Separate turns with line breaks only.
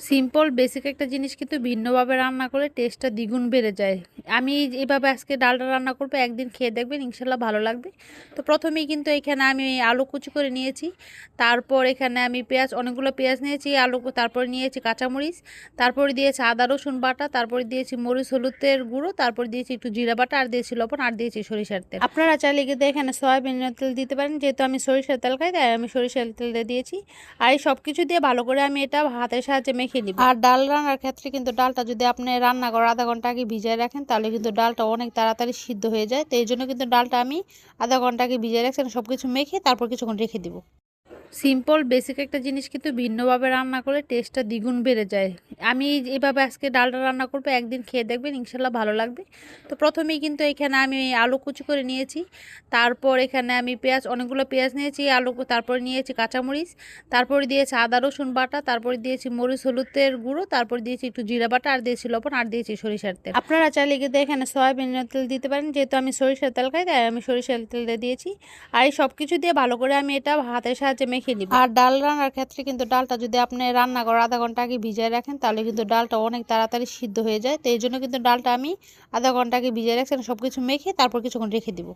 Simple basic একটা জিনিস কিন্তু ভিন্নভাবে রান্না করলে টেস্টটা দ্বিগুণ বেড়ে যায়। আমি এভাবে আজকে ডালটা রান্না করব, একদিন খেয়ে দেখবেন ইনশাল্লাহ ভালো লাগবে। তো প্রথমেই কিন্তু এখানে আমি আলু কুচি করে নিয়েছি। তারপর এখানে আমি পেঁয়াজ, অনেকগুলো পেঁয়াজ নিয়েছি, আলু তারপর নিয়েছি কাঁচামরিচ, তারপরে দিয়েছি আদা, রসুন বাটা, তারপরে দিয়েছি মরিচ, হলুদের গুঁড়ো, তারপর দিয়েছি একটু জিরা বাটা, আর দিয়েছি লবণ, আর দিয়েছি সরিষার তেল। আপনারা চাইলে কিন্তু এখানে সয়াবিনের তেল দিতে পারেন, যেহেতু আমি সরিষার তেল খাই, তাই আমি সরিষার তেল দিয়ে দিয়েছি। আর এই সব কিছু দিয়ে ভালো করে আমি এটা হাতের সাহায্যে মেখে নিব। আর ডাল রান্নার ক্ষেত্রে কিন্তু ডালটা যদি আপনি রান্না করার আধা ঘণ্টা আগে ভিজিয়ে রাখেন, তাহলে কিন্তু ডালটা অনেক তাড়াতাড়ি সিদ্ধ হয়ে যায়। তো এই জন্য কিন্তু ডালটা আমি আধা ঘণ্টা আগে ভিজিয়ে রাখছি সব কিছু মেখে তারপর কিছুক্ষণ রেখে দিব। সিম্পল বেসিক একটা জিনিস কিন্তু ভিন্নভাবে রান্না করলে টেস্টটা দ্বিগুণ বেড়ে যায়। আমি এভাবে আজকে ডালটা রান্না করব, একদিন খেয়ে দেখবেন, ইনশাল্লাহ ভালো লাগবে। তো প্রথমেই কিন্তু এখানে আমি আলু কুচি করে নিয়েছি। তারপর এখানে আমি পেঁয়াজ, অনেকগুলো পেঁয়াজ নিয়েছি, আলু তারপরে নিয়েছি কাঁচামরিচ, তারপরে দিয়েছি আদা, রসুন বাটা, তারপরে দিয়েছি মরিচ, হলুদের গুঁড়ো, তারপর দিয়েছি একটু জিরা বাটা, আর দিয়েছি লবণ, আর দিয়েছি সরিষার তেল। আপনারা চাইলে কিন্তু এখানে সয়াবিন তেল দিতে পারেন, যেহেতু আমি সরিষার তেল খাই, তাই আমি সরিষার তেল দিয়ে দিয়েছি। আর এই সব কিছু দিয়ে ভালো করে আমি এটা হাতের সাহায্যে মেখে নিব। আর ডাল রান্নার ক্ষেত্রে কিন্তু ডালটা যদি আপনি রান্না করার আধা ঘণ্টা আগে ভিজিয়ে রাখেন, তাহলে কিন্তু ডালটা অনেক তাড়াতাড়ি সিদ্ধ হয়ে যায়। তো এই জন্য কিন্তু ডালটা আমি আধা ঘণ্টা আগে ভিজিয়ে রাখছি সব কিছু মেখে তারপর কিছুক্ষণ রেখে দিব।